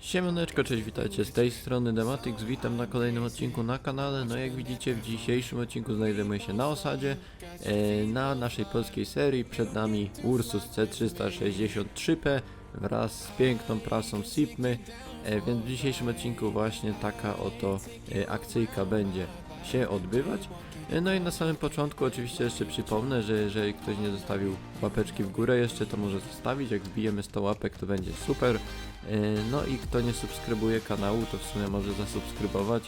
Siemaneczko, cześć, witajcie z tej strony Dematix, witam na kolejnym odcinku na kanale. No jak widzicie w dzisiejszym odcinku znajdujemy się na osadzie, e, na naszej polskiej serii. Przed nami Ursus C363P wraz z piękną prasą Sipmy, e, więc w dzisiejszym odcinku właśnie taka oto e, akcyjka będzie się odbywać. E, No i na samym początku oczywiście jeszcze przypomnę, że jeżeli ktoś nie zostawił łapeczki w górę jeszcze, to może zostawić. Jak wbijemy 100 łapek, to będzie super. E, No i kto nie subskrybuje kanału, to w sumie może zasubskrybować,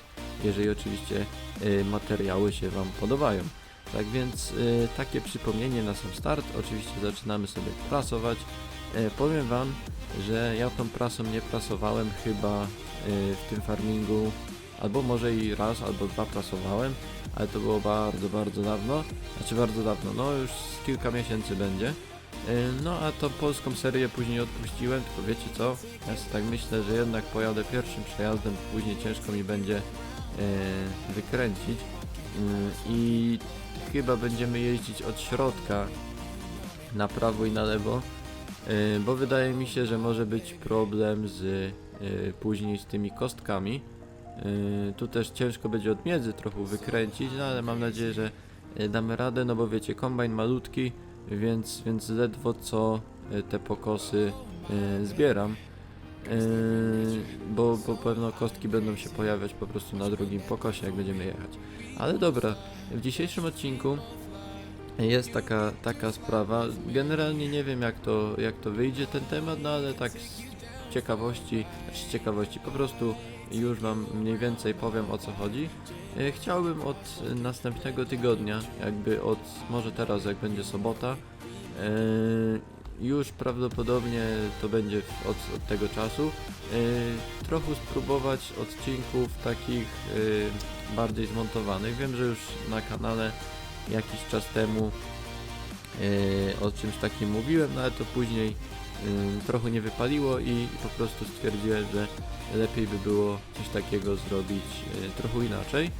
jeżeli oczywiście e, materiały się Wam podobają. Tak więc e, takie przypomnienie na sam start. Oczywiście zaczynamy sobie prasować. Powiem Wam, że ja tą prasą nie prasowałem chyba w tym farmingu, albo może i raz, albo dwa prasowałem, ale to było bardzo, bardzo dawno. Znaczy bardzo dawno, no już kilka miesięcy będzie. E, No a tą polską serię później odpuściłem, tylko wiecie co? Ja sobie tak myślę, że jednak pojadę pierwszym przejazdem, później ciężko mi będzie e, wykręcić. Mm, I chyba będziemy jeździć od środka na prawo i na lewo, bo wydaje mi się, że może być problem z później z tymi kostkami. Tu też ciężko będzie od miedzy trochę wykręcić, no ale mam nadzieję, że damy radę, no bo wiecie, kombajn malutki, więc, więc ledwo co e, te pokosy e, zbieram. E, bo, bo pewno kostki będą się pojawiać po prostu na drugim pokosie, jak będziemy jechać. Ale dobra, w dzisiejszym odcinku jest taka, taka sprawa. Generalnie nie wiem jak to, jak to wyjdzie ten temat, no ale tak z ciekawości, z ciekawości, po prostu już wam mniej więcej powiem o co chodzi. E, Chciałbym od następnego tygodnia, jakby od, może teraz jak będzie sobota, e, już prawdopodobnie to będzie od, od tego czasu, e, trochę spróbować odcinków takich bardziej zmontowanych. Wiem, że już na kanale jakiś czas temu o czymś takim mówiłem, no ale to później e, trochę nie wypaliło i po prostu stwierdziłem, że lepiej by było coś takiego zrobić e, trochę inaczej.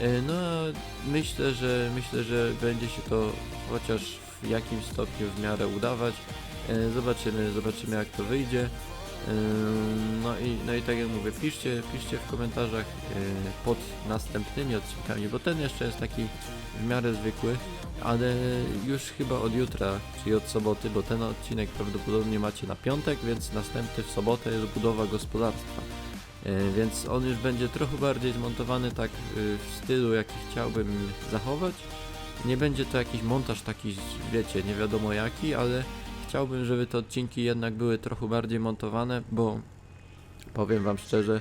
E, No myślę, że myślę, że będzie się to chociaż w jakimś stopniu w miarę udawać. E, Zobaczymy, zobaczymy jak to wyjdzie. No i, no i tak jak mówię, piszcie, piszcie w komentarzach e, pod następnymi odcinkami, bo ten jeszcze jest taki w miarę zwykły, ale już chyba od jutra, czyli od soboty, bo ten odcinek prawdopodobnie macie na piątek, więc następny w sobotę jest budowa gospodarstwa. E, Więc on już będzie trochę bardziej zmontowany tak e, w stylu jaki chciałbym zachować. Nie będzie to jakiś montaż taki, wiecie, nie wiadomo jaki, ale chciałbym, żeby te odcinki jednak były trochę bardziej montowane, bo powiem wam szczerze,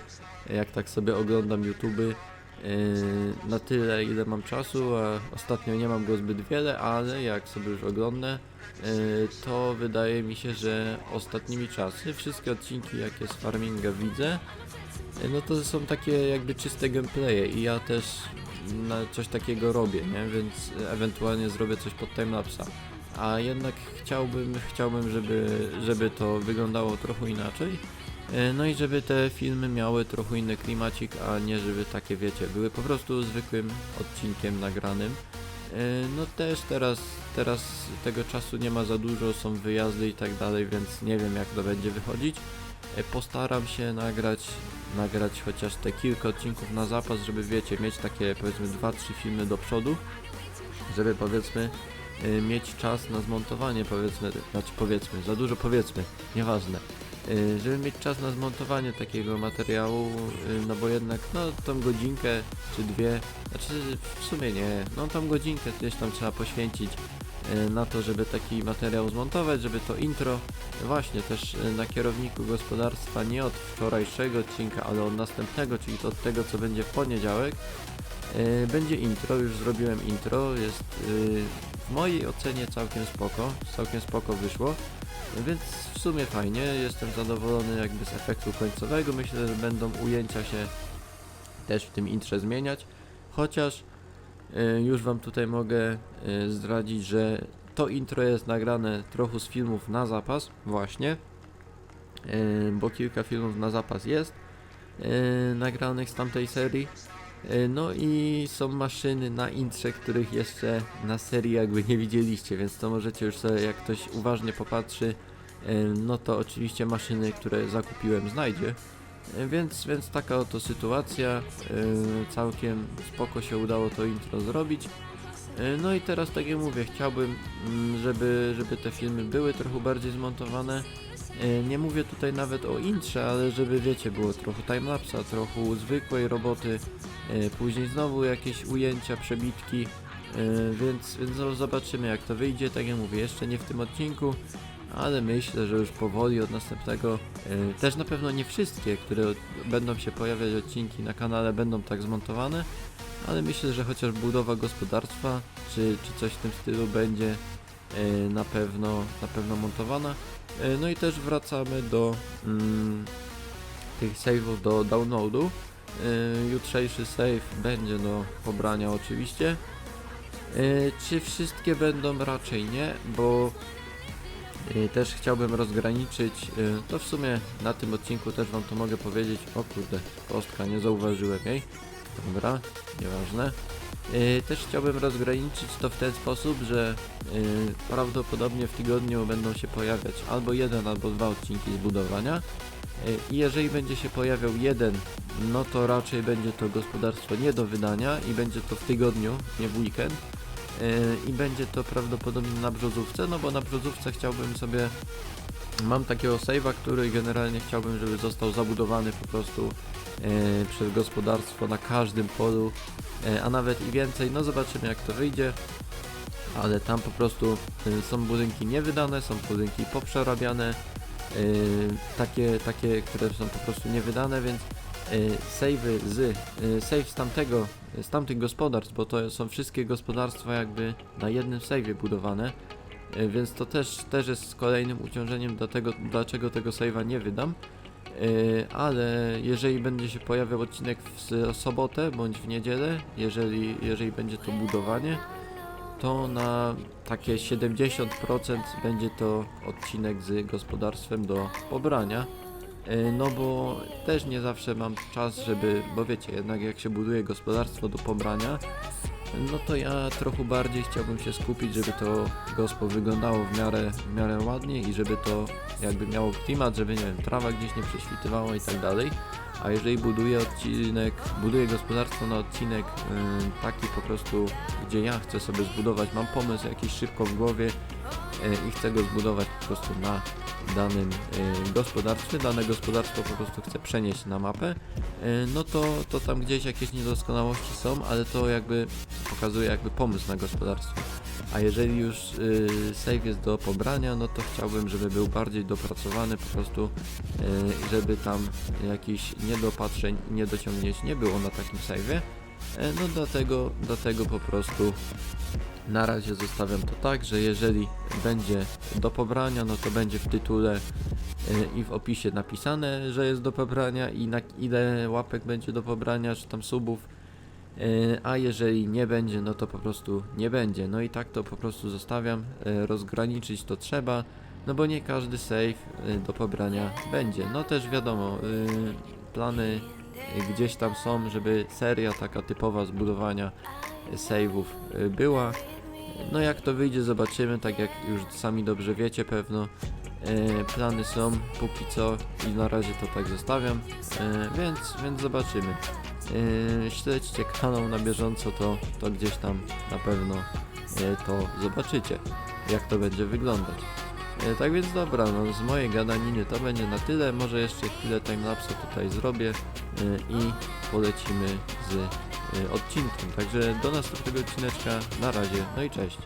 jak tak sobie oglądam YouTube na tyle ile mam czasu, a ostatnio nie mam go zbyt wiele, ale jak sobie już oglądam, yy, to wydaje mi się, że ostatnimi czasy wszystkie odcinki jakie z farminga widzę, yy, no to są takie jakby czyste gameplaye i ja też na coś takiego robię, nie? Więc ewentualnie zrobię coś pod timelapsa. A jednak chciałbym, chciałbym, żeby, żeby to wyglądało trochę inaczej. E, No i żeby te filmy miały trochę inny klimacik, a nie żeby takie wiecie, były po prostu zwykłym odcinkiem nagranym. E, No też teraz, teraz tego czasu nie ma za dużo, są wyjazdy i tak dalej, więc nie wiem jak to będzie wychodzić. E, Postaram się nagrać, nagrać chociaż te kilka odcinków na zapas, żeby wiecie, mieć takie powiedzmy 2-3 filmy do przodu, żeby powiedzmy e, mieć czas na zmontowanie powiedzmy, znaczy powiedzmy, za dużo powiedzmy, nieważne. Y, żeby mieć czas na zmontowanie takiego materiału, y, no bo jednak no tą godzinkę czy dwie, znaczy w sumie nie, no tą godzinkę gdzieś tam trzeba poświęcić y, na to, żeby taki materiał zmontować, żeby to intro właśnie też y, na kierowniku gospodarstwa nie od wczorajszego odcinka, ale od następnego, czyli od tego co będzie w poniedziałek y, będzie intro, już zrobiłem intro, jest y, w mojej ocenie całkiem spoko, całkiem spoko wyszło. Więc w sumie fajnie, jestem zadowolony jakby z efektu końcowego. Myślę, że będą ujęcia się też w tym intrze zmieniać. Chociaż y, już Wam tutaj mogę zdradzić, że to intro jest nagrane trochę z filmów na zapas, właśnie. Bo kilka filmów na zapas jest nagranych z tamtej serii. Y, No i są maszyny na intrze, których jeszcze na serii jakby nie widzieliście, więc to możecie już sobie, jak ktoś uważnie popatrzy, y, no to oczywiście maszyny, które zakupiłem znajdzie. E, Więc, więc taka oto sytuacja, e, całkiem spoko się udało to intro zrobić. E, No i teraz tak jak mówię, chciałbym, mm, żeby, żeby te filmy były trochę bardziej zmontowane. E, Nie mówię tutaj nawet o intrze, ale żeby wiecie, było trochę timelapsa, trochę zwykłej roboty, e, później znowu jakieś ujęcia, przebitki, e, więc, więc no zobaczymy jak to wyjdzie, tak jak mówię, jeszcze nie w tym odcinku, ale myślę, że już powoli od następnego, też na pewno nie wszystkie, które będą się pojawiać odcinki na kanale będą tak zmontowane, ale myślę, że chociaż budowa gospodarstwa, czy, czy coś w tym stylu będzie na pewno, na pewno montowana. E, No i też wracamy do mm, tych save'ów do downloadu. E, Jutrzejszy save będzie do pobrania oczywiście. E, Czy wszystkie będą? Raczej nie, bo też chciałbym rozgraniczyć, to w sumie na tym odcinku też wam to mogę powiedzieć, o kurde, kostka, nie zauważyłem jej. Dobra, nieważne. Yy, też chciałbym rozgraniczyć to w ten sposób, że yy, prawdopodobnie w tygodniu będą się pojawiać albo jeden, albo dwa odcinki z budowania. Yy, I jeżeli będzie się pojawiał jeden, no to raczej będzie to gospodarstwo nie do wydania i będzie to w tygodniu, nie w weekend. I będzie to prawdopodobnie na brzozówce, no bo na brzozówce chciałbym sobie Mam takiego save'a, który generalnie chciałbym, żeby został zabudowany po prostu e, przez gospodarstwo na każdym polu, e, a nawet i więcej. No zobaczymy jak to wyjdzie. Ale tam po prostu e, są budynki niewydane, są budynki poprzerabiane, e, takie, takie, które są po prostu niewydane, więc e, save'y z, e, save z tamtego, z tamtych gospodarstw, bo to są wszystkie gospodarstwa jakby na jednym save'ie budowane. E, Więc to też, też jest kolejnym uciążeniem, dlatego, dlaczego tego save'a nie wydam. E, Ale jeżeli będzie się pojawiał odcinek w sobotę bądź w niedzielę, jeżeli, jeżeli będzie to budowanie, to na takie 70% będzie to odcinek z gospodarstwem do pobrania. E, No bo też nie zawsze mam czas, żeby, bo wiecie, jednak jak się buduje gospodarstwo do pobrania, no to ja trochę bardziej chciałbym się skupić, żeby to gospo wyglądało w miarę, w miarę ładnie i żeby to jakby miało klimat, żeby nie wiem, trawa gdzieś nie prześwitywała i tak dalej. A jeżeli buduję odcinek, buduję gospodarstwo na odcinek ym, taki po prostu, gdzie ja chcę sobie zbudować, mam pomysł jakiś szybko w głowie y, i chcę go zbudować po prostu na danym y, gospodarstwie, dane gospodarstwo po prostu chcę przenieść na mapę, y, no to, to tam gdzieś jakieś niedoskonałości są, ale to jakby pokazuje jakby pomysł na gospodarstwo. A jeżeli już save jest do pobrania, no to chciałbym, żeby był bardziej dopracowany po prostu, żeby tam jakichś niedopatrzeń, niedociągnięć nie było na takim save'ie. E, No dlatego, dlatego po prostu na razie zostawiam to tak, że jeżeli będzie do pobrania, no to będzie w tytule e, i w opisie napisane, że jest do pobrania i na ile łapek będzie do pobrania, czy tam subów. E, A jeżeli nie będzie, no to po prostu nie będzie. No i tak to po prostu zostawiam. E, Rozgraniczyć to trzeba, no bo nie każdy save do pobrania będzie. No też wiadomo, plany gdzieś tam są, żeby seria taka typowa zbudowania save'ów była. No jak to wyjdzie zobaczymy, tak jak już sami dobrze wiecie pewno. E, plany są póki co i na razie to tak zostawiam, e, więc, więc zobaczymy. E, śledźcie kanał na bieżąco, to, to gdzieś tam na pewno e, to zobaczycie, jak to będzie wyglądać. E, tak więc dobra, no z mojej gadaniny to będzie na tyle, może jeszcze chwilę timelapsa tutaj zrobię e, i polecimy z odcinkiem. Także do następnego odcineczka, na razie, no i cześć.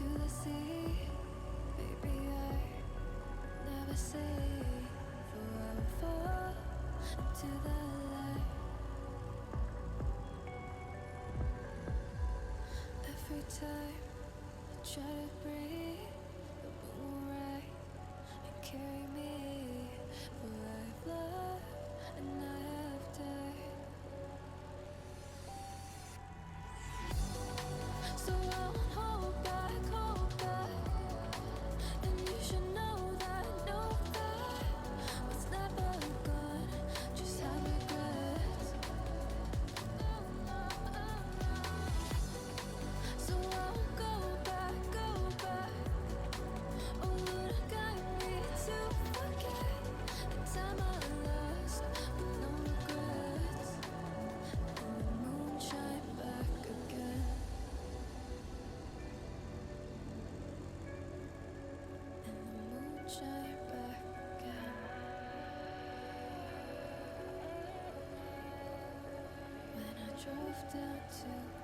to the sea. I never see. For I fall the light. Every time I try to breathe. left out to